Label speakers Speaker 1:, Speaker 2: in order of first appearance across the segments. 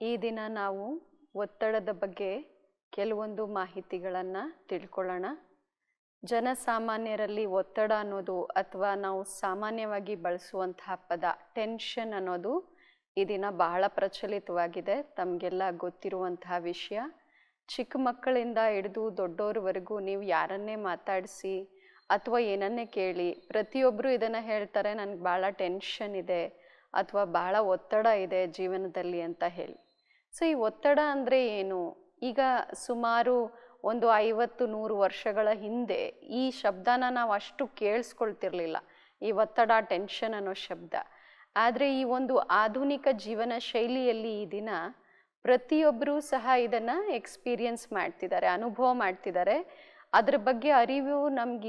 Speaker 1: ಈ ದಿನ ನಾವು ಒತ್ತಡದ ಬಗ್ಗೆ ಕೆಲವೊಂದು ಮಾಹಿತಿಗಳನ್ನು ತಿಳ್ಕೊಳ್ಳೋಣ. ಜನಸಾಮಾನ್ಯರಲ್ಲಿ ಒತ್ತಡ ಅನ್ನೋದು ಅಥವಾ ನಾವು ಸಾಮಾನ್ಯವಾಗಿ ಬಳಸುವಂತಹ ಪದ ಟೆನ್ಷನ್ ಅನ್ನೋದು ಈ ದಿನ ಬಹಳ ಪ್ರಚಲಿತವಾಗಿದೆ. ತಮಗೆಲ್ಲ ಗೊತ್ತಿರುವಂತಹ ವಿಷಯ. ಚಿಕ್ಕ ಮಕ್ಕಳಿಂದ ಹಿಡಿದು ದೊಡ್ಡೋರ್ವರೆಗೂ ನೀವು ಯಾರನ್ನೇ ಮಾತಾಡಿಸಿ ಅಥವಾ ಏನನ್ನೇ ಕೇಳಿ ಪ್ರತಿಯೊಬ್ಬರು ಇದನ್ನು ಹೇಳ್ತಾರೆ, ನನಗೆ ಭಾಳ ಟೆನ್ಷನ್ ಇದೆ ಅಥವಾ ಭಾಳ ಒತ್ತಡ ಇದೆ ಜೀವನದಲ್ಲಿ ಅಂತ ಹೇಳಿ. ಸೊ ಈ ಒತ್ತಡ ಅಂದರೆ ಏನು? ಈಗ ಸುಮಾರು ಒಂದು ಐವತ್ತು ನೂರು ವರ್ಷಗಳ ಹಿಂದೆ ಈ ಶಬ್ದನ ನಾವು ಅಷ್ಟು ಕೇಳಿಸ್ಕೊಳ್ತಿರ್ಲಿಲ್ಲ, ಈ ಒತ್ತಡ, ಟೆನ್ಷನ್ ಅನ್ನೋ ಶಬ್ದ. ಆದರೆ ಈ ಒಂದು ಆಧುನಿಕ ಜೀವನ ಶೈಲಿಯಲ್ಲಿ ಈ ದಿನ ಪ್ರತಿಯೊಬ್ಬರೂ ಸಹ ಇದನ್ನು ಎಕ್ಸ್ಪೀರಿಯನ್ಸ್ ಮಾಡ್ತಿದ್ದಾರೆ, ಅನುಭವ ಮಾಡ್ತಿದ್ದಾರೆ. ಅದ್ರ ಬಗ್ಗೆ ಅರಿವು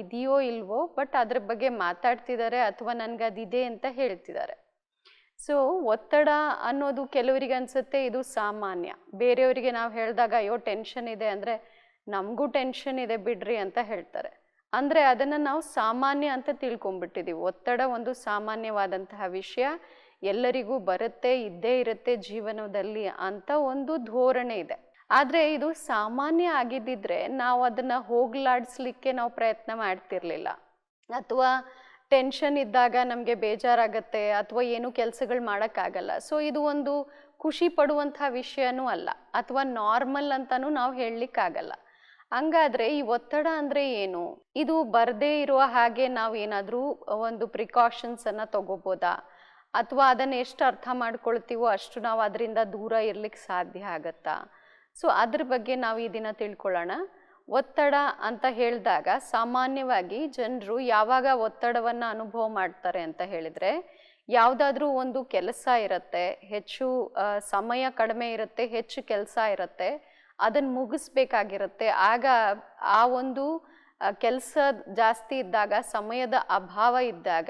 Speaker 1: ಇದೆಯೋ ಇಲ್ವೋ, ಬಟ್ ಅದ್ರ ಬಗ್ಗೆ ಮಾತಾಡ್ತಿದ್ದಾರೆ ಅಥವಾ ನನಗೆ ಅದಿದೆ ಅಂತ ಹೇಳ್ತಿದ್ದಾರೆ. ಸೊ ಒತ್ತಡ ಅನ್ನೋದು ಕೆಲವರಿಗೆ ಅನ್ಸುತ್ತೆ, ಇದು ಸಾಮಾನ್ಯ. ಬೇರೆಯವರಿಗೆ ನಾವು ಹೇಳಿದಾಗ, ಅಯ್ಯೋ ಟೆನ್ಷನ್ ಇದೆ ಅಂದರೆ ನಮಗೂ ಟೆನ್ಷನ್ ಇದೆ ಬಿಡ್ರಿ ಅಂತ ಹೇಳ್ತಾರೆ. ಅಂದರೆ ಅದನ್ನು ನಾವು ಸಾಮಾನ್ಯ ಅಂತ ತಿಳ್ಕೊಂಬಿಟ್ಟಿದ್ದೀವಿ ಒತ್ತಡ ಒಂದು ಸಾಮಾನ್ಯವಾದಂತಹ ವಿಷಯ. ಎಲ್ಲರಿಗೂ ಬರುತ್ತೆ, ಇದ್ದೇ ಇರುತ್ತೆ ಜೀವನದಲ್ಲಿ ಅಂತ ಒಂದು ಧೋರಣೆ ಇದೆ. ಆದರೆ ಇದು ಸಾಮಾನ್ಯ ಆಗಿದ್ದಿದ್ರೆ ನಾವು ಅದನ್ನು ಹೋಗ್ಲಾಡಿಸ್ಲಿಕ್ಕೆ ನಾವು ಪ್ರಯತ್ನ ಮಾಡ್ತಿರ್ಲಿಲ್ಲ. ಅಥವಾ ಟೆನ್ಷನ್ ಇದ್ದಾಗ ನಮಗೆ ಬೇಜಾರಾಗತ್ತೆ ಅಥವಾ ಏನು ಕೆಲಸಗಳು ಮಾಡೋಕ್ಕಾಗಲ್ಲ. ಸೊ ಇದು ಒಂದು ಖುಷಿ ಪಡುವಂಥ ವಿಷಯನೂ ಅಲ್ಲ. ಅಥವಾ ನಾರ್ಮಲ್ ಅಂತಲೂ ನಾವು ಹೇಳಲಿಕ್ಕಾಗಲ್ಲ. ಹಂಗಾದ್ರೆ ಈ ಒತ್ತಡ ಅಂದರೆ ಏನು? ಇದು ಬರದೇ ಇರುವ ಹಾಗೆ ನಾವು ಏನಾದರೂ ಒಂದು ಪ್ರಿಕಾಷನ್ಸನ್ನು ತಗೋಬೋದಾ? ಅಥವಾ ಅದನ್ನು ಎಷ್ಟು ಅರ್ಥ ಮಾಡ್ಕೊಳ್ತೀವೋ ಅಷ್ಟು ನಾವು ಅದರಿಂದ ದೂರ ಇರ್ಲಿಕ್ಕೆ ಸಾಧ್ಯ ಆಗತ್ತಾ? ಸೊ ಅದ್ರ ಬಗ್ಗೆ ನಾವು ಈ ದಿನ ತಿಳ್ಕೊಳ್ಳೋಣ. ಒತ್ತಡ ಅಂತ ಹೇಳಿದಾಗ ಸಾಮಾನ್ಯವಾಗಿ ಜನರು ಯಾವಾಗ ಒತ್ತಡವನ್ನು ಅನುಭವ ಮಾಡ್ತಾರೆ ಅಂತ ಹೇಳಿದರೆ, ಯಾವುದಾದ್ರೂ ಒಂದು ಕೆಲಸ ಇರುತ್ತೆ, ಹೆಚ್ಚು ಸಮಯ ಕಡಿಮೆ ಇರುತ್ತೆ, ಹೆಚ್ಚು ಕೆಲಸ ಇರುತ್ತೆ ಅದನ್ನು ಮುಗಿಸ್ಬೇಕಾಗಿರುತ್ತೆ. ಆಗ ಆ ಒಂದು ಕೆಲಸ ಜಾಸ್ತಿ ಇದ್ದಾಗ, ಸಮಯದ ಅಭಾವ ಇದ್ದಾಗ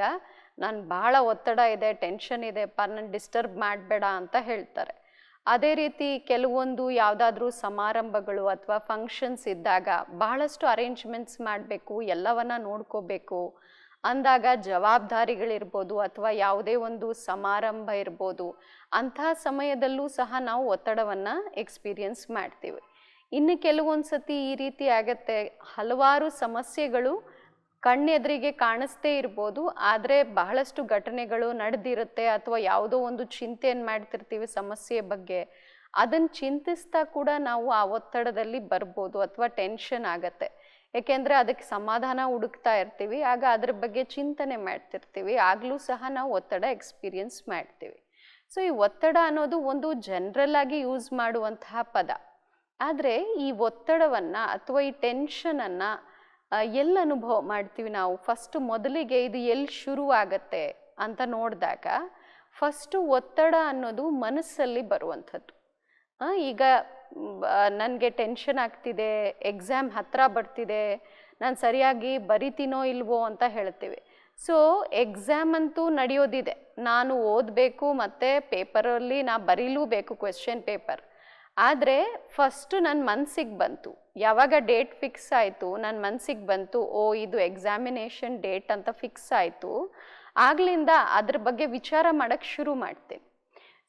Speaker 1: ನಾನು ಭಾಳ ಒತ್ತಡ ಇದೆ, ಟೆನ್ಷನ್ ಇದೆಪ್ಪ ನಾನು ಡಿಸ್ಟರ್ಬ್ ಮಾಡಬೇಡ ಅಂತ ಹೇಳ್ತಾರೆ. ಅದೇ ರೀತಿ ಕೆಲವೊಂದು ಯಾವುದಾದ್ರೂ ಸಮಾರಂಭಗಳು ಅಥವಾ ಫಂಕ್ಷನ್ಸ್ ಇದ್ದಾಗ ಬಹಳಷ್ಟು ಅರೇಂಜ್ಮೆಂಟ್ಸ್ ಮಾಡಬೇಕು, ಎಲ್ಲವನ್ನ ನೋಡ್ಕೋಬೇಕು. ಅಂದಾಗ ಜವಾಬ್ದಾರಿಗಳಿರ್ಬೋದು ಅಥವಾ ಯಾವುದೇ ಒಂದು ಸಮಾರಂಭ ಇರ್ಬೋದು, ಅಂಥ ಸಮಯದಲ್ಲೂ ಸಹ ನಾವು ಒತ್ತಡವನ್ನು ಎಕ್ಸ್ಪೀರಿಯನ್ಸ್ ಮಾಡ್ತೀವಿ. ಇನ್ನು ಕೆಲವೊಂದು ಸತಿ ಈ ರೀತಿ ಆಗತ್ತೆ. ಹಲವಾರು ಸಮಸ್ಯೆಗಳು ಕಣ್ಣೆದುರಿಗೆ ಕಾಣಿಸ್ತೇ ಇರ್ಬೋದು, ಆದರೆ ಬಹಳಷ್ಟು ಘಟನೆಗಳು ನಡೆದಿರುತ್ತೆ ಅಥವಾ ಯಾವುದೋ ಒಂದು ಚಿಂತೆಯನ್ನು ಮಾಡ್ತಿರ್ತೀವಿ ಸಮಸ್ಯೆ ಬಗ್ಗೆ. ಅದನ್ನು ಚಿಂತಿಸ್ತಾ ಕೂಡ ನಾವು ಆ ಒತ್ತಡದಲ್ಲಿ ಬರ್ಬೋದು ಅಥವಾ ಟೆನ್ಷನ್ ಆಗತ್ತೆ. ಏಕೆಂದರೆ ಅದಕ್ಕೆ ಸಮಾಧಾನ ಹುಡುಕ್ತಾ ಇರ್ತೀವಿ, ಆಗ ಅದ್ರ ಬಗ್ಗೆ ಚಿಂತನೆ ಮಾಡ್ತಿರ್ತೀವಿ, ಆಗಲೂ ಸಹ ನಾವು ಒತ್ತಡ ಎಕ್ಸ್ಪೀರಿಯನ್ಸ್ ಮಾಡ್ತೀವಿ. ಸೊ, ಈ ಒತ್ತಡ ಅನ್ನೋದು ಒಂದು ಜನರಲ್ ಆಗಿ ಯೂಸ್ ಮಾಡುವಂತಹ ಪದ. ಆದರೆ ಈ ಒತ್ತಡವನ್ನು ಅಥವಾ ಈ ಟೆನ್ಷನನ್ನು ಎಲ್ಲಿ ಅನುಭವ ಮಾಡ್ತೀವಿ ನಾವು? ಫಸ್ಟ್ ಮೊದಲಿಗೆ ಇದು ಎಲ್ಲಿ ಶುರು ಆಗತ್ತೆ ಅಂತ ನೋಡಿದಾಗ ಫಸ್ಟು ಒತ್ತಡ ಅನ್ನೋದು ಮನಸ್ಸಲ್ಲಿ ಬರುವಂಥದ್ದು. ಈಗ ನನಗೆ ಟೆನ್ಷನ್ ಆಗ್ತಿದೆ ಎಕ್ಸಾಮ್ ಹತ್ತಿರ ಬರ್ತಿದೆ, ನಾನು ಸರಿಯಾಗಿ ಬರಿತೀನೋ ಇಲ್ವೋ ಅಂತ ಹೇಳ್ತೀವಿ. ಸೊ ಎಕ್ಸಾಮ್ ಅಂತೂ ನಡೆಯೋದಿದೆ. ನಾನು ಓದಬೇಕು ಮತ್ತು ಪೇಪರಲ್ಲಿ ನಾ ಬರೀಲೂಬೇಕು ಕ್ವೆಶ್ಚನ್ ಪೇಪರ್ ಆದರೆ ಫಸ್ಟು ನನ್ನ ಮನಸ್ಸಿಗೆ ಬಂತು. ಯಾವಾಗ ಡೇಟ್ ಫಿಕ್ಸ್ ಆಯಿತು ನನ್ನ ಮನಸ್ಸಿಗೆ ಬಂತು, ಓ, ಇದು ಎಕ್ಸಾಮಿನೇಷನ್ ಡೇಟ್ ಅಂತ ಫಿಕ್ಸ್ ಆಯಿತು. ಆಗ್ಲಿಂದ ಅದ್ರ ಬಗ್ಗೆ ವಿಚಾರ ಮಾಡೋಕ್ಕೆ ಶುರು ಮಾಡ್ತೀನಿ.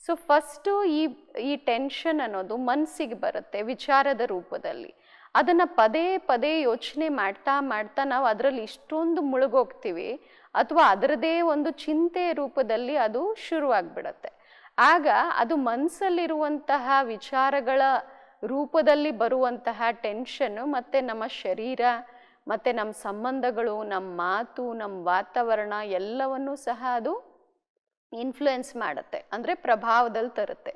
Speaker 1: ಸೊ ಫಸ್ಟು ಈ ಈ ಟೆನ್ಷನ್ ಅನ್ನೋದು ಮನಸ್ಸಿಗೆ ಬರುತ್ತೆ, ವಿಚಾರದ ರೂಪದಲ್ಲಿ. ಅದನ್ನು ಪದೇ ಪದೇ ಯೋಚನೆ ಮಾಡ್ತಾ ಮಾಡ್ತಾ ನಾವು ಅದರಲ್ಲಿ ಇಷ್ಟೊಂದು ಮುಳುಗೋಗ್ತೀವಿ, ಅಥವಾ ಅದರದೇ ಒಂದು ಚಿಂತೆ ರೂಪದಲ್ಲಿ ಅದು ಶುರುವಾಗ್ಬಿಡತ್ತೆ. ಆಗ ಅದು ಮನಸ್ಸಲ್ಲಿರುವಂತಹ ವಿಚಾರಗಳ ರೂಪದಲ್ಲಿ ಬರುವಂತಹ ಟೆನ್ಷನ್ನು ಮತ್ತು ನಮ್ಮ ಶರೀರ, ಮತ್ತು ನಮ್ಮ ಸಂಬಂಧಗಳು, ನಮ್ಮ ಮಾತು, ನಮ್ಮ ವಾತಾವರಣ ಎಲ್ಲವನ್ನೂ ಸಹ ಅದು ಇನ್ಫ್ಲುಯೆನ್ಸ್ ಮಾಡುತ್ತೆ. ಅಂದರೆ ಪ್ರಭಾವದಲ್ಲಿ ತರುತ್ತೆ.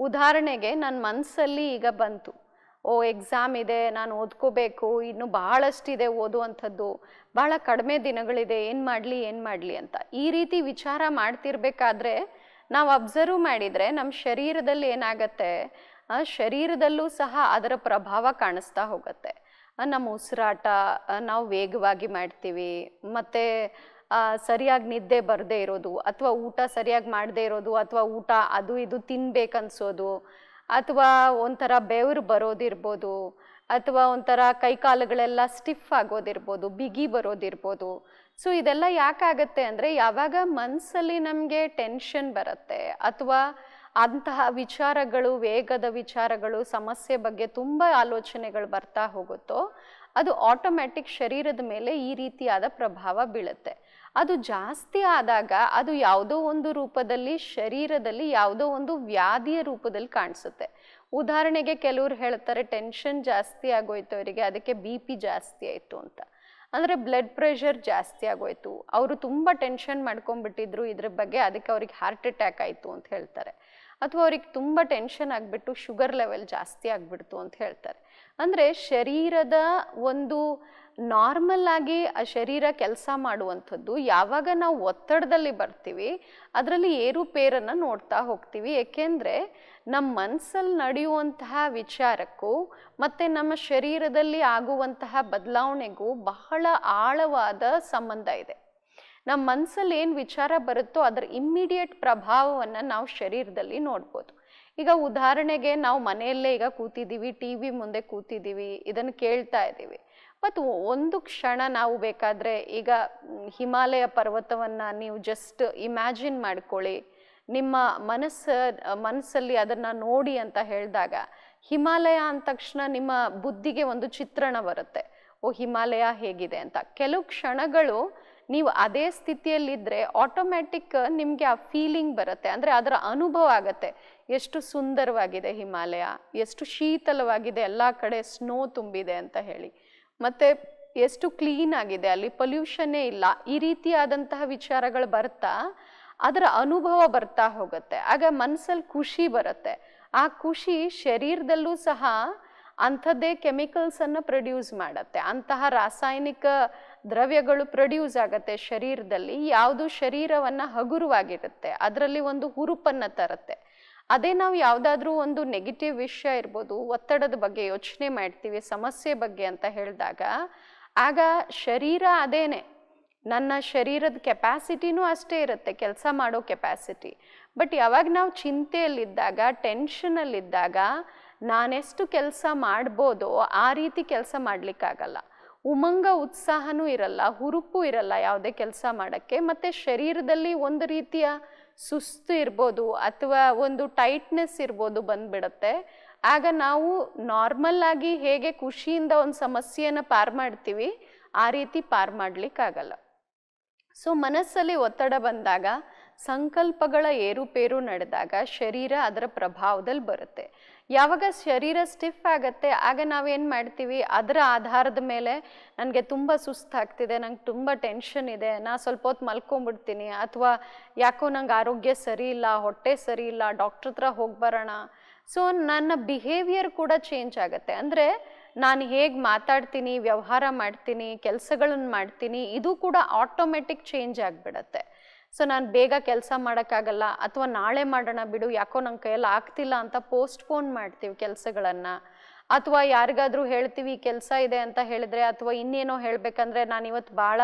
Speaker 1: ಉದಾಹರಣೆಗೆ ನನ್ನ ಮನಸ್ಸಲ್ಲಿ ಈಗ ಬಂತು. ಓ ಎಕ್ಸಾಮ್ ಇದೆ, ನಾನು ಓದ್ಕೋಬೇಕು, ಇನ್ನು ಭಾಳಷ್ಟಿದೆ ಓದುವಂಥದ್ದು ಭಾಳ ಕಡಿಮೆ ದಿನಗಳಿದೆ, ಏನು ಮಾಡಲಿ ಏನು ಮಾಡಲಿ ಅಂತ. ಈ ರೀತಿ ವಿಚಾರ ಮಾಡ್ತಿರ್ಬೇಕಾದ್ರೆ ನಾವು ಅಬ್ಸರ್ವ್ ಮಾಡಿದರೆ ನಮ್ಮ ಶರೀರದಲ್ಲಿ ಏನಾಗತ್ತೆ? ಶರೀರದಲ್ಲೂ ಸಹ ಅದರ ಪ್ರಭಾವ ಕಾಣಿಸ್ತಾ ಹೋಗುತ್ತೆ. ನಮ್ಮ ಉಸಿರಾಟ ನಾವು ವೇಗವಾಗಿ ಮಾಡ್ತೀವಿ, ಮತ್ತು ಸರಿಯಾಗಿ ನಿದ್ದೆ ಬರದೇ ಇರೋದು, ಅಥವಾ ಊಟ ಸರಿಯಾಗಿ ಮಾಡದೇ ಇರೋದು, ಅಥವಾ ಊಟ ಅದು ಇದು ತಿನ್ಬೇಕನ್ಸೋದು, ಅಥವಾ ಒಂಥರ ಬೆವರು ಬರೋದಿರ್ಬೋದು, ಅಥವಾ ಒಂಥರ ಕೈಕಾಲುಗಳೆಲ್ಲ ಸ್ಟಿಫ್ ಆಗೋದಿರ್ಬೋದು, ಬಿಗಿ ಬರೋದಿರ್ಬೋದು ಸೊ ಇದೆಲ್ಲ ಯಾಕಾಗತ್ತೆ ಅಂದರೆ ಯಾವಾಗ ಮನಸ್ಸಲ್ಲಿ ನಮಗೆ ಟೆನ್ಷನ್ ಬರುತ್ತೆ ಅಥವಾ ಅಂತಹ ವಿಚಾರಗಳು, ವೇಗದ ವಿಚಾರಗಳು, ಸಮಸ್ಯೆ ಬಗ್ಗೆ ತುಂಬ ಆಲೋಚನೆಗಳು ಬರ್ತಾ ಹೋಗುತ್ತೋ, ಅದು ಆಟೋಮ್ಯಾಟಿಕ್ ಶರೀರದ ಮೇಲೆ ಈ ರೀತಿಯಾದ ಪ್ರಭಾವ ಬೀಳುತ್ತೆ. ಅದು ಜಾಸ್ತಿ ಆದಾಗ ಅದು ಯಾವುದೋ ಒಂದು ರೂಪದಲ್ಲಿ, ಶರೀರದಲ್ಲಿ ಯಾವುದೋ ಒಂದು ವ್ಯಾಧಿಯ ರೂಪದಲ್ಲಿ ಕಾಣಿಸುತ್ತೆ. ಉದಾಹರಣೆಗೆ ಕೆಲವರು ಹೇಳ್ತಾರೆ ಟೆನ್ಷನ್ ಜಾಸ್ತಿ ಆಗೋಯ್ತು ಅವರಿಗೆ, ಅದಕ್ಕೆ ಬಿ ಪಿ ಜಾಸ್ತಿ ಆಯಿತು ಅಂತ. ಅಂದರೆ ಬ್ಲಡ್ ಪ್ರೆಷರ್ ಜಾಸ್ತಿ ಆಗೋಯ್ತು. ಅವರು ತುಂಬ ಟೆನ್ಷನ್ ಮಾಡ್ಕೊಂಡ್ಬಿಟ್ಟಿದ್ರು ಇದ್ರ ಬಗ್ಗೆ ಅದಕ್ಕೆ ಅವ್ರಿಗೆ ಹಾರ್ಟ್ ಅಟ್ಯಾಕ್ ಆಯಿತು ಅಂತ ಹೇಳ್ತಾರೆ. ಅಥವಾ ಅವ್ರಿಗೆ ತುಂಬ ಟೆನ್ಷನ್ ಆಗಿಬಿಟ್ಟು ಶುಗರ್ ಲೆವೆಲ್ ಜಾಸ್ತಿ ಆಗಿಬಿಡ್ತು ಅಂತ ಹೇಳ್ತಾರೆ. ಅಂದರೆ ಶರೀರದ ಒಂದು ನಾರ್ಮಲ್ ಆಗಿ ಆ ಶರೀರ ಕೆಲಸ ಮಾಡುವಂಥದ್ದು ಯಾವಾಗ ನಾವು ಒತ್ತಡದಲ್ಲಿ ಬರ್ತೀವಿ, ಅದರಲ್ಲಿ ಏರುಪೇರನ್ನು ನೋಡ್ತಾ ಹೋಗ್ತೀವಿ. ಏಕೆಂದರೆ ನಮ್ಮ ಮನಸ್ಸಲ್ಲಿ ನಡೆಯುವಂತಹ ವಿಚಾರಕ್ಕೂ ಮತ್ತು ನಮ್ಮ ಶರೀರದಲ್ಲಿ ಆಗುವಂತಹ ಬದಲಾವಣೆಗೂ ಬಹಳ ಆಳವಾದ ಸಂಬಂಧ ಇದೆ. ನಮ್ಮ ಮನಸ್ಸಲ್ಲಿ ಏನು ವಿಚಾರ ಬರುತ್ತೋ ಅದರ ಇಮ್ಮಿಡಿಯೇಟ್ ಪ್ರಭಾವವನ್ನು ನಾವು ಶರೀರದಲ್ಲಿ ನೋಡ್ಬೋದು. ಈಗ ಉದಾಹರಣೆಗೆ ನಾವು ಮನೆಯಲ್ಲೇ ಈಗ ಕೂತಿದ್ದೀವಿ ಟಿ ವಿ ಮುಂದೆ ಕೂತಿದ್ದೀವಿ ಇದನ್ನು ಕೇಳ್ತಾ ಇದ್ದೀವಿ. ಮತ್ತು ಒಂದು ಕ್ಷಣ ನಾವು ಬೇಕಾದರೆ ಈಗ ಹಿಮಾಲಯ ಪರ್ವತವನ್ನು ನೀವು ಜಸ್ಟ್ ಇಮ್ಯಾಜಿನ್ ಮಾಡ್ಕೊಳ್ಳಿ. ನಿಮ್ಮ ಮನಸ್ಸು, ಮನಸ್ಸಲ್ಲಿ ಅದನ್ನು ನೋಡಿ ಅಂತ ಹೇಳಿದಾಗ ಹಿಮಾಲಯ ಅಂದ ತಕ್ಷಣ ನಿಮ್ಮ ಬುದ್ಧಿಗೆ ಒಂದು ಚಿತ್ರಣ ಬರುತ್ತೆ. ಓ, ಹಿಮಾಲಯ ಹೇಗಿದೆ ಅಂತ. ಕೆಲವು ಕ್ಷಣಗಳು ನೀವು ಅದೇ ಸ್ಥಿತಿಯಲ್ಲಿದ್ದರೆ ಆಟೋಮ್ಯಾಟಿಕ್ ನಿಮಗೆ ಆ ಫೀಲಿಂಗ್ ಬರುತ್ತೆ. ಅಂದರೆ ಅದರ ಅನುಭವ ಆಗತ್ತೆ. ಎಷ್ಟು ಸುಂದರವಾಗಿದೆ ಹಿಮಾಲಯ, ಎಷ್ಟು ಶೀತಲವಾಗಿದೆ, ಎಲ್ಲ ಕಡೆ ಸ್ನೋ ತುಂಬಿದೆ ಅಂತ ಹೇಳಿ. ಮತ್ತು ಎಷ್ಟು ಕ್ಲೀನ್ ಆಗಿದೆ, ಅಲ್ಲಿ ಪೊಲ್ಯೂಷನ್ನೇ ಇಲ್ಲ. ಈ ರೀತಿಯಾದಂತಹ ವಿಚಾರಗಳು ಬರ್ತಾ, ಅದರ ಅನುಭವ ಬರ್ತಾ ಹೋಗುತ್ತೆ. ಆಗ ಮನಸ್ಸಲ್ಲಿ ಖುಷಿ ಬರುತ್ತೆ. ಆ ಖುಷಿ ಶರೀರದಲ್ಲೂ ಸಹ ಅಂಥದ್ದೇ ಕೆಮಿಕಲ್ಸನ್ನು ಪ್ರೊಡ್ಯೂಸ್ ಮಾಡುತ್ತೆ. ಅಂತಹ ರಾಸಾಯನಿಕ ದ್ರವ್ಯಗಳು ಪ್ರೊಡ್ಯೂಸ್ ಆಗತ್ತೆ ಶರೀರದಲ್ಲಿ. ಯಾವುದು ಶರೀರವನ್ನು ಹಗುರವಾಗಿರುತ್ತೆ. ಅದರಲ್ಲಿ ಒಂದು ಹುರುಪನ್ನು ತರುತ್ತೆ. ಅದೇ ನಾವು ಯಾವುದಾದ್ರೂ ಒಂದು ನೆಗೆಟಿವ್ ವಿಷಯ ಇರ್ಬೋದು, ಒತ್ತಡದ ಬಗ್ಗೆ ಯೋಚನೆ ಮಾಡ್ತೀವಿ, ಸಮಸ್ಯೆ ಬಗ್ಗೆ ಅಂತ ಹೇಳಿದಾಗ, ಆಗ ಶರೀರ ಅದೇನೆ. ನನ್ನ ಶರೀರದ ಕೆಪ್ಯಾಸಿಟಿನೂ ಅಷ್ಟೇ ಇರುತ್ತೆ, ಕೆಲಸ ಮಾಡೋ ಕೆಪಾಸಿಟಿ ಬಟ್ ಯಾವಾಗ ನಾವು ಚಿಂತೆಯಲ್ಲಿದ್ದಾಗ ಟೆನ್ಷನಲ್ಲಿದ್ದಾಗ ನಾನೆಷ್ಟು ಕೆಲಸ ಮಾಡ್ಬೋದೋ ಆ ರೀತಿ ಕೆಲಸ ಮಾಡಲಿಕ್ಕಾಗಲ್ಲ. ಉಮಂಗ ಉತ್ಸಾಹನೂ ಇರಲ್ಲ, ಹುರುಪು ಇರಲ್ಲ ಯಾವುದೇ ಕೆಲಸ ಮಾಡೋಕ್ಕೆ. ಮತ್ತು ಶರೀರದಲ್ಲಿ ಒಂದು ರೀತಿಯ ಸುಸ್ತು ಇರ್ಬೋದು ಅಥವಾ ಒಂದು ಟೈಟ್ನೆಸ್ ಇರ್ಬೋದು ಬಂದ್ಬಿಡುತ್ತೆ. ಆಗ ನಾವು ನಾರ್ಮಲ್ ಆಗಿ ಹೇಗೆ ಖುಷಿಯಿಂದ ಒಂದು ಸಮಸ್ಯೆಯನ್ನು ಪಾರ್ ಮಾಡ್ತೀವಿ, ಆ ರೀತಿ ಪಾರ್ ಮಾಡಲಿಕ್ಕಾಗಲ್ಲ. ಸೊ, ಮನಸ್ಸಲ್ಲಿ ಒತ್ತಡ ಬಂದಾಗ, ಸಂಕಲ್ಪಗಳ ಏರುಪೇರು ನಡೆದಾಗ ಶರೀರ ಅದರ ಪ್ರಭಾವದಲ್ಲಿ ಬರುತ್ತೆ. ಯಾವಾಗ ಶರೀರ ಸ್ಟಿಫ್ ಆಗುತ್ತೆ, ಆಗ ನಾವೇನು ಮಾಡ್ತೀವಿ? ಅದರ ಆಧಾರದ ಮೇಲೆ ನನಗೆ ತುಂಬ ಸುಸ್ತಾಗ್ತಿದೆ, ನಂಗೆ ತುಂಬ ಟೆನ್ಷನ್ ಇದೆ, ನಾ ಸ್ವಲ್ಪ ಹೊತ್ತು ಮಲ್ಕೊಂಬಿಡ್ತೀನಿ, ಅಥವಾ ಯಾಕೋ ನಂಗೆ ಆರೋಗ್ಯ ಸರಿ ಇಲ್ಲ, ಹೊಟ್ಟೆ ಸರಿ ಇಲ್ಲ ಡಾಕ್ಟ್ರ್ ಹತ್ರ ಹೋಗಿ ಬರೋಣ. ಸೊ ನನ್ನ ಬಿಹೇವಿಯರ್ ಕೂಡ ಚೇಂಜ್ ಆಗುತ್ತೆ. ಅಂದರೆ ನಾನು ಹೇಗೆ ಮಾತಾಡ್ತೀನಿ, ವ್ಯವಹಾರ ಮಾಡ್ತೀನಿ ಕೆಲಸಗಳನ್ನು ಮಾಡ್ತೀನಿ, ಇದು ಕೂಡ ಆಟೋಮೆಟಿಕ್ ಚೇಂಜ್ ಆಗಿಬಿಡತ್ತೆ. ಸೊ ನಾನು ಬೇಗ ಕೆಲಸ ಮಾಡೋಕ್ಕಾಗಲ್ಲ ಅಥವಾ ನಾಳೆ ಮಾಡೋಣ ಬಿಡು, ಯಾಕೋ ನನ್ನ ಕೈಯಲ್ಲಿ ಆಗ್ತಿಲ್ಲ ಅಂತ ಪೋಸ್ಟ್ಪೋನ್ ಮಾಡ್ತೀವಿ ಕೆಲಸಗಳನ್ನು. ಅಥವಾ ಯಾರಿಗಾದರೂ ಹೇಳ್ತೀವಿ ಕೆಲಸ ಇದೆ ಅಂತ ಹೇಳಿದ್ರೆ ಅಥವಾ ಇನ್ನೇನೋ ಹೇಳಬೇಕಂದ್ರೆ ನಾನು ಇವತ್ತು ಭಾಳ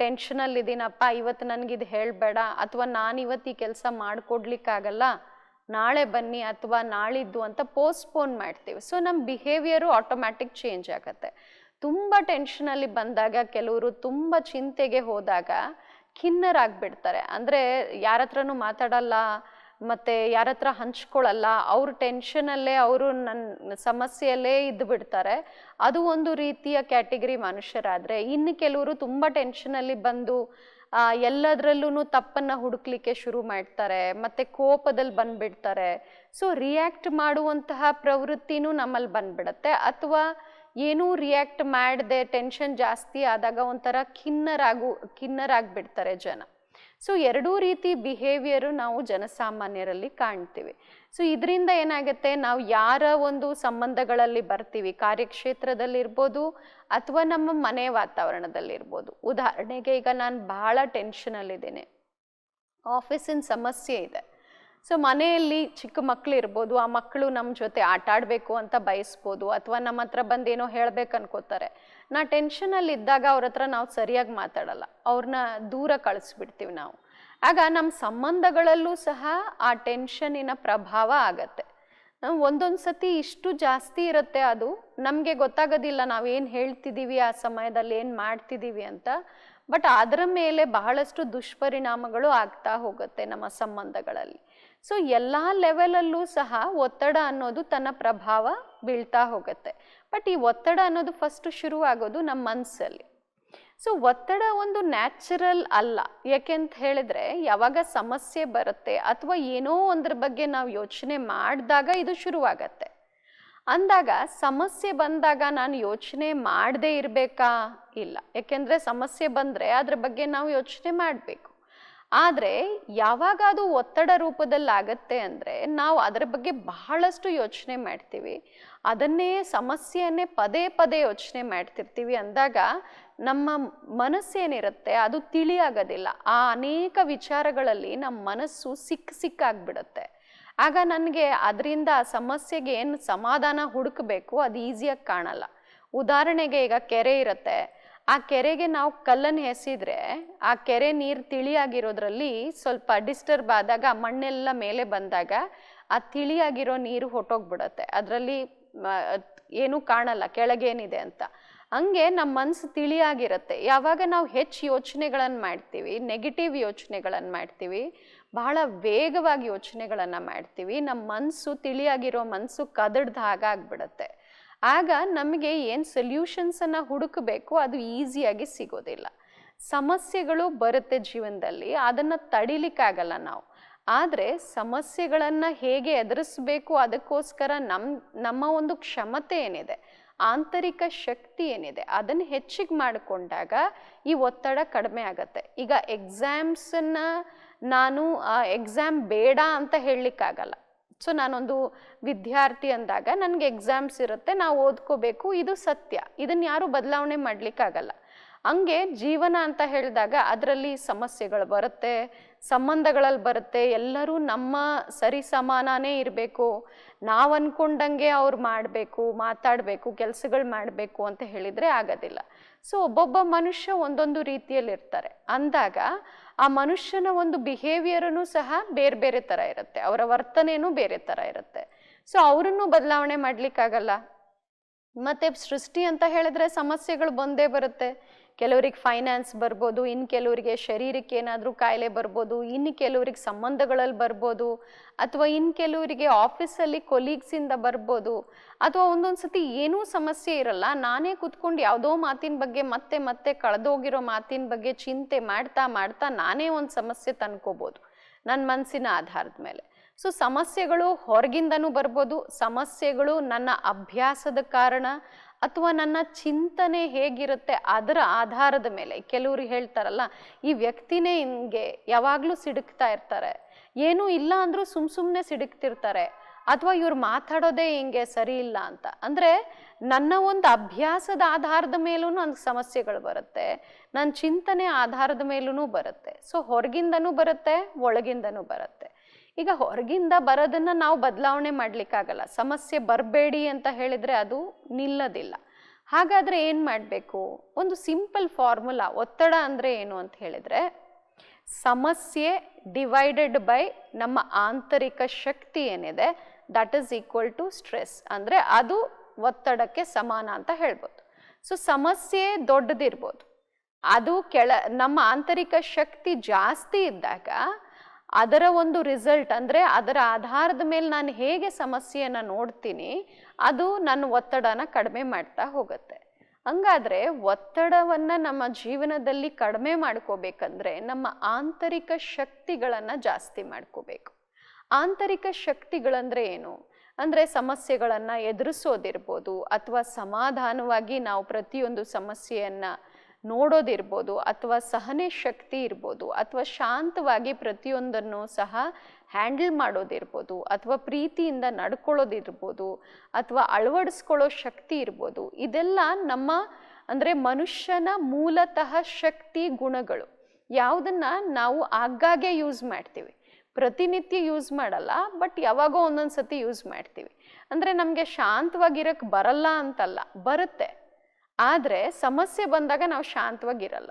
Speaker 1: ಟೆನ್ಷನಲ್ಲಿದ್ದೀನಪ್ಪ ಇವತ್ತು ನನಗಿದು ಹೇಳಬೇಡ, ಅಥವಾ ನಾನು ಇವತ್ತು ಈ ಕೆಲಸ ಮಾಡಿಕೊಡ್ಲಿಕ್ಕಾಗಲ್ಲ, ನಾಳೆ ಬನ್ನಿ ಅಥವಾ ನಾಳಿದ್ದು ಅಂತ ಪೋಸ್ಟ್ಪೋನ್ ಮಾಡ್ತೀವಿ. ಸೊ ನಮ್ಮ ಬಿಹೇವಿಯರು ಆಟೋಮ್ಯಾಟಿಕ್ ಚೇಂಜ್ ಆಗುತ್ತೆ. ತುಂಬ ಟೆನ್ಷನಲ್ಲಿ ಬಂದಾಗ, ಕೆಲವರು ತುಂಬ ಚಿಂತೆಗೆ ಹೋದಾಗ ಖಿನ್ನರಾಗ್ಬಿಡ್ತಾರೆ. ಅಂದರೆ ಯಾರ ಹತ್ರನೂ ಮಾತಾಡಲ್ಲ, ಮತ್ತು ಯಾರ ಹತ್ರ ಹಂಚ್ಕೊಳ್ಳಲ್ಲ, ಅವ್ರ ಟೆನ್ಷನಲ್ಲೇ ಅವರು ನನ್ನ ಸಮಸ್ಯೆಯಲ್ಲೇ ಇದ್ದು ಬಿಡ್ತಾರೆ ಅದು ಒಂದು ರೀತಿಯ ಕ್ಯಾಟಗರಿ ಮನುಷ್ಯರಾದರೆ. ಇನ್ನು ಕೆಲವರು ತುಂಬ ಟೆನ್ಷನಲ್ಲಿ ಬಂದು ಎಲ್ಲದರಲ್ಲೂ ತಪ್ಪನ್ನು ಹುಡುಕ್ಲಿಕ್ಕೆ ಶುರು ಮಾಡ್ತಾರೆ, ಮತ್ತು ಕೋಪದಲ್ಲಿ ಬಂದ್ಬಿಡ್ತಾರೆ. ಸೊ, ರಿಯಾಕ್ಟ್ ಮಾಡುವಂತಹ ಪ್ರವೃತ್ತಿನೂ ನಮ್ಮಲ್ಲಿ ಬಂದ್ಬಿಡತ್ತೆ. ಅಥವಾ ಏನೂ ರಿಯಾಕ್ಟ್ ಮಾಡದೆ ಟೆನ್ಷನ್ ಜಾಸ್ತಿ ಆದಾಗ ಒಂಥರ ಖಿನ್ನರಾಗು, ಖಿನ್ನರಾಗ್ಬಿಡ್ತಾರೆ ಜನ. ಸೊ ಎರಡೂ ರೀತಿ ಬಿಹೇವಿಯರು ನಾವು ಜನಸಾಮಾನ್ಯರಲ್ಲಿ ಕಾಣ್ತೀವಿ. ಸೊ ಇದರಿಂದ ಏನಾಗುತ್ತೆ, ನಾವು ಯಾರ ಒಂದು ಸಂಬಂಧಗಳಲ್ಲಿ ಬರ್ತೀವಿ, ಕಾರ್ಯಕ್ಷೇತ್ರದಲ್ಲಿರ್ಬೋದು ಅಥವಾ ನಮ್ಮ ಮನೆ ವಾತಾವರಣದಲ್ಲಿರ್ಬೋದು. ಉದಾಹರಣೆಗೆ ಈಗ ನಾನು ಬಹಳ ಟೆನ್ಷನಲ್ಲಿದ್ದೇನೆ ಆಫೀಸಿನ ಸಮಸ್ಯೆ ಇದೆ. ಸೊ ಮನೆಯಲ್ಲಿ ಚಿಕ್ಕ ಮಕ್ಕಳು ಇರ್ಬೋದು, ಆ ಮಕ್ಕಳು ನಮ್ಮ ಜೊತೆ ಆಟ ಆಡಬೇಕು ಅಂತ ಬಯಸ್ಬೋದು, ಅಥವಾ ನಮ್ಮ ಹತ್ರ ಬಂದು ಏನೋ ಹೇಳ್ಬೇಕು ಅನ್ಕೋತಾರೆ. ನಾ ಟೆನ್ಷನಲ್ಲಿ ಇದ್ದಾಗ ಅವ್ರ ಹತ್ರ ನಾವು ಸರಿಯಾಗಿ ಮಾತಾಡಲ್ಲ. ಅವ್ರನ್ನ ದೂರ ಕಳಿಸ್ಬಿಡ್ತೀವಿ ನಾವು. ಆಗ ನಮ್ಮ ಸಂಬಂಧಗಳಲ್ಲೂ ಸಹ ಆ ಟೆನ್ಷನಿನ ಪ್ರಭಾವ ಆಗತ್ತೆ. ಒಂದೊಂದು ಸತಿ ಇಷ್ಟು ಜಾಸ್ತಿ ಇರುತ್ತೆ ಅದು, ನಮಗೆ ಗೊತ್ತಾಗೋದಿಲ್ಲ ನಾವೇನು ಹೇಳ್ತಿದ್ದೀವಿ ಆ ಸಮಯದಲ್ಲಿ ಏನು ಮಾಡ್ತಿದ್ದೀವಿ ಅಂತ. ಬಟ್ ಅದರ ಮೇಲೆ ಬಹಳಷ್ಟು ದುಷ್ಪರಿಣಾಮಗಳು ಆಗ್ತಾ ಹೋಗುತ್ತೆ ನಮ್ಮ ಸಂಬಂಧಗಳಲ್ಲಿ. ಸೊ ಎಲ್ಲ ಲೆವೆಲಲ್ಲೂ ಸಹ ಒತ್ತಡ ಅನ್ನೋದು ತನ್ನ ಪ್ರಭಾವ ಬೀಳ್ತಾ ಹೋಗುತ್ತೆ. ಬಟ್ ಈ ಒತ್ತಡ ಅನ್ನೋದು ಫಸ್ಟ್ ಶುರುವಾಗೋದು ನಮ್ಮ ಮನಸ್ಸಲ್ಲಿ ಸೊ ಒತ್ತಡ ಒಂದು ನ್ಯಾಚುರಲ್ ಅಲ್ಲ. ಯಾಕೆ ಅಂತ ಹೇಳಿದ್ರೆ, ಯಾವಾಗ ಸಮಸ್ಯೆ ಬರುತ್ತೆ ಅಥವಾ ಏನೋ ಒಂದ್ರ ಬಗ್ಗೆ ನಾವು ಯೋಚನೆ ಮಾಡಿದಾಗ ಇದು ಶುರುವಾಗತ್ತೆ. ಅಂದಾಗ ಸಮಸ್ಯೆ ಬಂದಾಗ ನಾನು ಯೋಚನೆ ಮಾಡದೇ ಇರಬೇಕಾ? ಇಲ್ಲ. ಯಾಕೆಂದ್ರೆ ಸಮಸ್ಯೆ ಬಂದರೆ ಅದ್ರ ಬಗ್ಗೆ ನಾವು ಯೋಚನೆ ಮಾಡಬೇಕು. ಆದರೆ ಯಾವಾಗ ಅದು ಒತ್ತಡ ರೂಪದಲ್ಲಿ ಆಗತ್ತೆ ಅಂದರೆ ನಾವು ಅದರ ಬಗ್ಗೆ ಬಹಳಷ್ಟು ಯೋಚನೆ ಮಾಡ್ತೀವಿ. ಅದನ್ನೇ ಸಮಸ್ಯೆಯನ್ನೇ ಪದೇ ಪದೇ ಯೋಚನೆ ಮಾಡ್ತಿರ್ತೀವಿ ಅಂದಾಗ ನಮ್ಮ ಮನಸ್ಸೇನಿರುತ್ತೆ ಅದು ತಿಳಿಯಾಗೋದಿಲ್ಲ. ಆ ಅನೇಕ ವಿಚಾರಗಳಲ್ಲಿ ನಮ್ಮ ಮನಸ್ಸು ಸಿಕ್ಕ ಸಿಕ್ಕಾಗ್ಬಿಡುತ್ತೆ ಆಗ ನನಗೆ ಅದರಿಂದ ಆ ಸಮಸ್ಯೆಗೆ ಏನು ಸಮಾಧಾನ ಹುಡುಕಬೇಕು ಅದು ಈಸಿಯಾಗಿ ಕಾಣಲ್ಲ. ಉದಾಹರಣೆಗೆ ಈಗ ಕೆರೆ ಇರುತ್ತೆ. ಆ ಕೆರೆಗೆ ನಾವು ಕಲ್ಲನ್ನು ಎಸೆದ್ರೆ ಆ ಕೆರೆ ನೀರು ತಿಳಿಯಾಗಿರೋದ್ರಲ್ಲಿ ಸ್ವಲ್ಪ ಡಿಸ್ಟರ್ಬ್ ಆದಾಗ, ಮಣ್ಣೆಲ್ಲ ಮೇಲೆ ಬಂದಾಗ ಆ ತಿಳಿಯಾಗಿರೋ ನೀರು ಹೊಟ್ಟೋಗ್ಬಿಡತ್ತೆ ಅದರಲ್ಲಿ ಏನೂ ಕಾಣಲ್ಲ, ಕೆಳಗೇನಿದೆ ಅಂತ. ಹಂಗೆ ನಮ್ಮ ಮನಸ್ಸು ತಿಳಿಯಾಗಿರುತ್ತೆ. ಯಾವಾಗ ನಾವು ಹೆಚ್ಚು ಯೋಚನೆಗಳನ್ನು ಮಾಡ್ತೀವಿ ನೆಗೆಟಿವ್ ಯೋಚನೆಗಳನ್ನು ಮಾಡ್ತೀವಿ, ಬಹಳ ವೇಗವಾಗಿ ಯೋಚನೆಗಳನ್ನು ಮಾಡ್ತೀವಿ ನಮ್ಮ ಮನಸ್ಸು ತಿಳಿಯಾಗಿರೋ ಮನಸ್ಸು ಕದಡ್ದ ಹಾಗಾಗ್ಬಿಡುತ್ತೆ. ಆಗ ನಮಗೆ ಏನು ಸೊಲ್ಯೂಷನ್ಸನ್ನು ಹುಡುಕಬೇಕು ಅದು ಈಸಿಯಾಗಿ ಸಿಗೋದಿಲ್ಲ. ಸಮಸ್ಯೆಗಳು ಬರುತ್ತೆ ಜೀವನದಲ್ಲಿ, ಅದನ್ನು ತಡಿಲಿಕ್ಕಾಗಲ್ಲ ನಾವು. ಆದರೆ ಸಮಸ್ಯೆಗಳನ್ನು ಹೇಗೆ ಎದುರಿಸಬೇಕು ಅದಕ್ಕೋಸ್ಕರ ನಮ್ಮ ನಮ್ಮ ಒಂದು ಕ್ಷಮತೆ ಏನಿದೆ, ಆಂತರಿಕ ಶಕ್ತಿ ಏನಿದೆ, ಅದನ್ನು ಹೆಚ್ಚಿಗೆ ಮಾಡಿಕೊಂಡಾಗ ಈ ಒತ್ತಡ ಕಡಿಮೆ ಆಗುತ್ತೆ. ಈಗ ಎಕ್ಸಾಮ್ಸನ್ನು ನಾನು ಎಕ್ಸಾಮ್ ಬೇಡ ಅಂತ ಹೇಳಲಿಕ್ಕಾಗಲ್ಲ. ಸೊ ನಾನೊಂದು ವಿದ್ಯಾರ್ಥಿ ಅಂದಾಗ ನನಗೆ ಎಕ್ಸಾಮ್ಸ್ ಇರುತ್ತೆ, ನಾವು ಓದ್ಕೋಬೇಕು, ಇದು ಸತ್ಯ. ಇದನ್ನು ಯಾರೂ ಬದಲಾವಣೆ ಮಾಡಲಿಕ್ಕಾಗಲ್ಲ. ಹಂಗೆ ಜೀವನ ಅಂತ ಹೇಳಿದಾಗ ಅದರಲ್ಲಿ ಸಮಸ್ಯೆಗಳು ಬರುತ್ತೆ ಸಂಬಂಧಗಳಲ್ಲಿ ಬರುತ್ತೆ, ಎಲ್ಲರೂ ನಮ್ಮ ಸರಿ ಸಮಾನನೇ ಇರಬೇಕು. ನಾವು ಅಂದ್ಕೊಂಡಂಗೆ ಅವ್ರು ಮಾಡಬೇಕು, ಮಾತಾಡಬೇಕು, ಕೆಲಸಗಳು ಮಾಡಬೇಕು ಅಂತ ಹೇಳಿದರೆ ಆಗೋದಿಲ್ಲ. ಸೊ ಒಬ್ಬೊಬ್ಬ ಮನುಷ್ಯ ಒಂದೊಂದು ರೀತಿಯಲ್ಲಿ ಇರ್ತಾರೆ ಅಂದಾಗ ಆ ಮನುಷ್ಯನ ಒಂದು ಬಿಹೇವಿಯರನ್ನು ಸಹ ಬೇರೆ ಬೇರೆ ಥರ ಇರುತ್ತೆ. ಅವರ ವರ್ತನೆಯೂ ಬೇರೆ ಥರ ಇರುತ್ತೆ. ಸೊ ಅವರನ್ನು ಬದಲಾವಣೆ ಮಾಡಲಿಕ್ಕಾಗಲ್ಲ? ಮತ್ತು ಸೃಷ್ಟಿ ಅಂತ ಹೇಳಿದ್ರೆ ಸಮಸ್ಯೆಗಳು ಬಂದೇ ಬರುತ್ತೆ. ಕೆಲವ್ರಿಗೆ ಫೈನಾನ್ಸ್ ಬರ್ಬೋದು ಇನ್ನು ಕೆಲವರಿಗೆ ಶರೀರಕ್ಕೆ ಏನಾದರೂ ಕಾಯಿಲೆ ಬರ್ಬೋದು ಇನ್ನು ಕೆಲವ್ರಿಗೆ ಸಂಬಂಧಗಳಲ್ಲಿ ಬರ್ಬೋದು, ಅಥವಾ ಇನ್ನು ಕೆಲವರಿಗೆ ಆಫೀಸಲ್ಲಿ ಕೊಲೀಗ್ಸಿಂದ ಬರ್ಬೋದು. ಅಥವಾ ಒಂದೊಂದು ಸತಿ ಏನೂ ಸಮಸ್ಯೆ ಇರಲ್ಲ. ನಾನೇ ಕುತ್ಕೊಂಡು ಯಾವುದೋ ಮಾತಿನ ಬಗ್ಗೆ ಮತ್ತೆ ಮತ್ತೆ ಕಳೆದೋಗಿರೋ ಮಾತಿನ ಬಗ್ಗೆ ಚಿಂತೆ ಮಾಡ್ತಾ ಮಾಡ್ತಾ ನಾನೇ ಒಂದು ಸಮಸ್ಯೆ ತಂದ್ಕೋಬೋದು. ನನ್ನ ಮನಸ್ಸಿನ ಆಧಾರದ ಮೇಲೆ. ಸೊ ಸಮಸ್ಯೆಗಳು ಹೊರಗಿಂದನೂ ಬರ್ಬೋದು, ಸಮಸ್ಯೆಗಳು ನನ್ನ ಅಭ್ಯಾಸದ ಕಾರಣ ಅಥವಾ ನನ್ನ ಚಿಂತನೆ ಹೇಗಿರುತ್ತೆ ಅದರ ಆಧಾರದ ಮೇಲೆ. ಕೆಲವರು ಹೇಳ್ತಾರಲ್ಲ, ಈ ವ್ಯಕ್ತಿನೇ ಹಿಂಗೆ ಯಾವಾಗಲೂ ಸಿಡುಕ್ತಾ ಇರ್ತಾರೆ. ಏನೂ ಇಲ್ಲ ಅಂದರೂ ಸುಮ್ ಸುಮ್ಮನೆ ಸಿಡುಕ್ತಿರ್ತಾರೆ. ಅಥವಾ ಇವ್ರು ಮಾತಾಡೋದೇ ಹಿಂಗೆ ಸರಿ ಇಲ್ಲ ಅಂತ. ಅಂದರೆ ನನ್ನ ಒಂದು ಅಭ್ಯಾಸದ ಆಧಾರದ ಮೇಲೂ ನನಗೆ ಸಮಸ್ಯೆಗಳು ಬರುತ್ತೆ ನನ್ನ ಚಿಂತನೆ ಆಧಾರದ ಮೇಲೂ ಬರುತ್ತೆ. ಸೊ ಹೊರಗಿಂದನೂ ಬರುತ್ತೆ, ಒಳಗಿಂದನೂ ಬರುತ್ತೆ. ಈಗ ಹೊರಗಿಂದ ಬರೋದನ್ನು ನಾವು ಬದಲಾವಣೆ ಮಾಡಲಿಕ್ಕಾಗಲ್ಲ. ಸಮಸ್ಯೆ ಬರಬೇಡಿ ಅಂತ ಹೇಳಿದರೆ ಅದು ನಿಲ್ಲೋದಿಲ್ಲ. ಹಾಗಾದರೆ ಏನು ಮಾಡಬೇಕು? ಒಂದು ಸಿಂಪಲ್ ಫಾರ್ಮುಲಾ, ಒತ್ತಡ ಅಂದರೆ ಏನು ಅಂತ ಹೇಳಿದರೆ, ಸಮಸ್ಯೆ ಡಿವೈಡೆಡ್ ಬೈ ನಮ್ಮ ಆಂತರಿಕ ಶಕ್ತಿ ಏನಿದೆ that is equal to stress ಅಂದರೆ ಅದು ಒತ್ತಡಕ್ಕೆ ಸಮಾನ ಅಂತ ಹೇಳ್ಬೋದು. ಸೊ ಸಮಸ್ಯೆ ದೊಡ್ಡದಿರ್ಬೋದು. ಅದು ಕೆಳ, ನಮ್ಮ ಆಂತರಿಕ ಶಕ್ತಿ ಜಾಸ್ತಿ ಇದ್ದಾಗ ಅದರ ಒಂದು ರಿಸಲ್ಟ್ ಅಂದರೆ ಅದರ ಆಧಾರದ ಮೇಲೆ ನಾನು ಹೇಗೆ ಸಮಸ್ಯೆಯನ್ನು ನೋಡ್ತೀನಿ, ಅದು ನನ್ನ ಒತ್ತಡನ ಕಡಿಮೆ ಮಾಡ್ತಾ ಹೋಗುತ್ತೆ. ಹಂಗಾದ್ರೆ ಒತ್ತಡವನ್ನು ನಮ್ಮ ಜೀವನದಲ್ಲಿ ಕಡಿಮೆ ಮಾಡ್ಕೋಬೇಕಂದ್ರೆ ನಮ್ಮ ಆಂತರಿಕ ಶಕ್ತಿಗಳನ್ನು ಜಾಸ್ತಿ ಮಾಡ್ಕೋಬೇಕು. ಆಂತರಿಕ ಶಕ್ತಿಗಳಂದ್ರೆ ಏನು? ಅಂದರೆ ಸಮಸ್ಯೆಗಳನ್ನು ಎದುರಿಸೋದಿರ್ಬೋದು, ಅಥವಾ ಸಮಾಧಾನವಾಗಿ ನಾವು ಪ್ರತಿಯೊಂದು ಸಮಸ್ಯೆಯನ್ನು ನೋಡೋದಿರ್ಬೋದು ಅಥವಾ ಸಹನೆ ಶಕ್ತಿ ಇರ್ಬೋದು ಅಥವಾ ಶಾಂತವಾಗಿ ಪ್ರತಿಯೊಂದನ್ನು ಸಹ ಹ್ಯಾಂಡಲ್ ಮಾಡೋದಿರ್ಬೋದು ಅಥವಾ ಪ್ರೀತಿಯಿಂದ ನಡ್ಕೊಳ್ಳೋದಿರ್ಬೋದು ಅಥವಾ ಅಳವಡಿಸ್ಕೊಳ್ಳೋ ಶಕ್ತಿ ಇರ್ಬೋದು, ಇದೆಲ್ಲ ನಮ್ಮ ಅಂದರೆ ಮನುಷ್ಯನ ಮೂಲತಃ ಶಕ್ತಿ ಗುಣಗಳು. ಯಾವುದನ್ನು ನಾವು ಆಗಾಗ್ಗೆ ಯೂಸ್ ಮಾಡ್ತೀವಿ. ಪ್ರತಿನಿತ್ಯ ಯೂಸ್ ಮಾಡಲ್ಲ, ಬಟ್ ಯಾವಾಗೋ ಒಂದೊಂದು ಸತಿ ಯೂಸ್ ಮಾಡ್ತೀವಿ. ಅಂದರೆ ನಮಗೆ ಶಾಂತವಾಗಿರಕ್ಕೆ ಬರಲ್ಲ ಅಂತಲ್ಲ, ಬರುತ್ತೆ. ಆದರೆ ಸಮಸ್ಯೆ ಬಂದಾಗ ನಾವು ಶಾಂತವಾಗಿರಲ್ಲ.